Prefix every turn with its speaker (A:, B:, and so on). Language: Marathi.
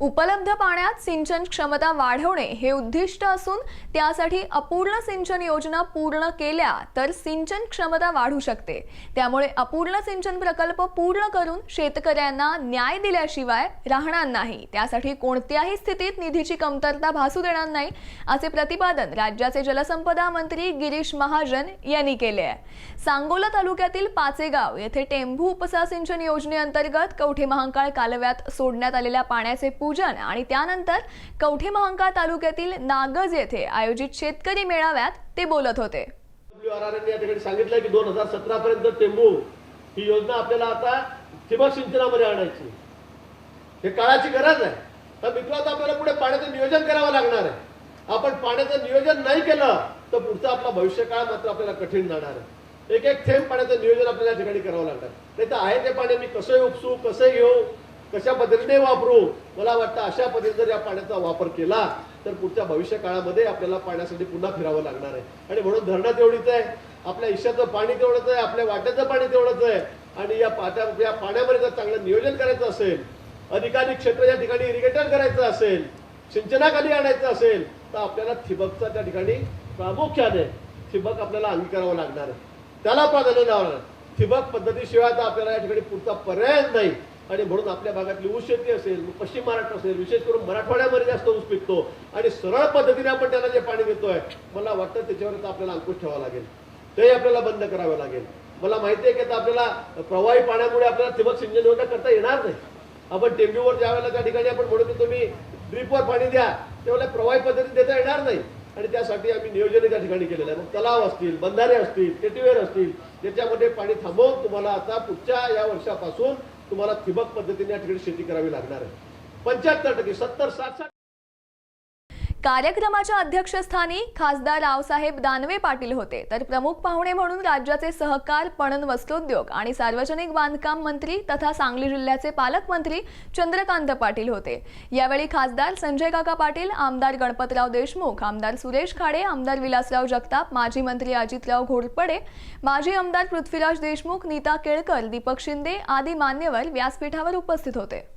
A: उपलब्ध पाण्यात सिंचन क्षमता वाढवणे हे उद्दिष्ट असून त्यासाठी अपूर्ण सिंचन योजना पूर्ण केल्या तर सिंचन क्षमता वाढू शकते. त्यामुळे अपूर्ण सिंचन प्रकल्प पूर्ण करून शेतकऱ्यांना न्याय दिल्याशिवाय राहणार नाही. त्यासाठी कोणत्याही स्थितीत निधीची कमतरता भासू देणार नाही असे प्रतिपादन राज्याचे जलसंपदा मंत्री गिरीश महाजन यांनी केले आहे. सांगोला तालुक्यातील पाचेगाव येथे टेंभू उपसा सिंचन योजनेअंतर्गत कवठे महांकाळ कालव्यात सोडण्यात आलेल्या पाण्याचे पूजन आणि त्यानंतर कवठे महांकाळ तालुक्यातील नागज येथे आयोजित शेतकरी मेळाव्यात ते बोलत होते.
B: या ठिकाणी सांगितलं की दोन हजार सतरा पर्यंत टेंबू ही योजना आपल्याला आता ठिबक सिंचनामध्ये आणायची. हे काळाची गरज आहे. तर मित्र आता आपल्याला पुढे पाण्याचं नियोजन करावं लागणार आहे. आपण पाण्याचं नियोजन नाही केलं तर पुढचा आपला भविष्यकाळ मात्र आपल्याला कठीण जाणार आहे. एक एक थेंब पाण्याचं नियोजन आपल्याला ठिकाणी करावं लागणार नाही तर आहे ते पाणी मी कसं उपसू कसं घेऊ कशा पद्धतीने वापरू? मला वाटतं अशा पद्धतीने जर या पाण्याचा वापर केला तर पुढच्या भविष्य काळामध्ये आपल्याला पाण्यासाठी पुन्हा फिरावं लागणार आहे. आणि म्हणून धरणं तेवढीच आहे. आपल्या इशाचं पाणी तेवढंच आहे. आपल्या वाट्याचं पाणी तेवढंच आहे. आणि या पाट्या या पाण्यामध्ये जर चांगलं नियोजन करायचं असेल अधिकाधिक क्षेत्र या ठिकाणी इरिगेटर करायचं असेल सिंचनाखाली आणायचं असेल तर आपल्याला थिबकचा त्या ठिकाणी प्रामुख्याने ठिबक आपल्याला अंगीकारावं लागणार आहे. त्याला प्राधान्य द्यावं लागणार ठिबक पद्धतीशिवाय तर आपल्याला या ठिकाणी पुढचा पर्यायच नाही. आणि म्हणून आपल्या भागातली ऊस शेती असेल पश्चिम महाराष्ट्र असेल विशेष करून मराठवाड्यामध्ये जास्त ऊस पिकतो आणि सरळ पद्धतीने आपण त्याला जे पाणी देतोय मला वाटतं त्याच्यावर आपल्याला अंकुश ठेवावा लागेल. तेही आपल्याला बंद करावं लागेल. मला माहिती आहे की आता आपल्याला प्रवाही पाण्यामुळे आपल्याला ठिबक सिंचन योजना करता येणार नाही. आपण टेंब्यूवर ज्या वेळेला त्या ठिकाणी आपण म्हणतो की तुम्ही ड्रीपवर पाणी द्या त्यावेळेला प्रवाही पद्धतीने देता येणार नाही. आणि त्यासाठी आम्ही नियोजन त्या ठिकाणी केलेलं आहे. मग तलाव असतील बंधारे असतील केटीवेर असतील त्याच्यामध्ये पाणी थांबवून तुम्हाला आता पुढच्या या वर्षापासून तुम्हाला ठिबक पद्धतीने या ठिकाणी शेती करावी लागणार आहे. पंच्याहत्तर टक्के सत्तर साठ साठ
A: कार्यक्रमाच्या अध्यक्षस्थानी खासदार रावसाहेब दानवे पाटील होते. तर प्रमुख पाहुणे म्हणून राज्याचे सहकार पणन वस्त्रोद्योग आणि सार्वजनिक बांधकाम मंत्री तथा सांगली जिल्ह्याचे पालकमंत्री चंद्रकांत पाटील होते. यावेळी खासदार संजय काका पाटील आमदार गणपतराव देशमुख आमदार सुरेश खाडे आमदार विलासराव जगताप माजी मंत्री अजितराव घोरपडे माजी आमदार पृथ्वीराज देशमुख नीता केळकर दीपक शिंदे आदी मान्यवर व्यासपीठावर उपस्थित होते.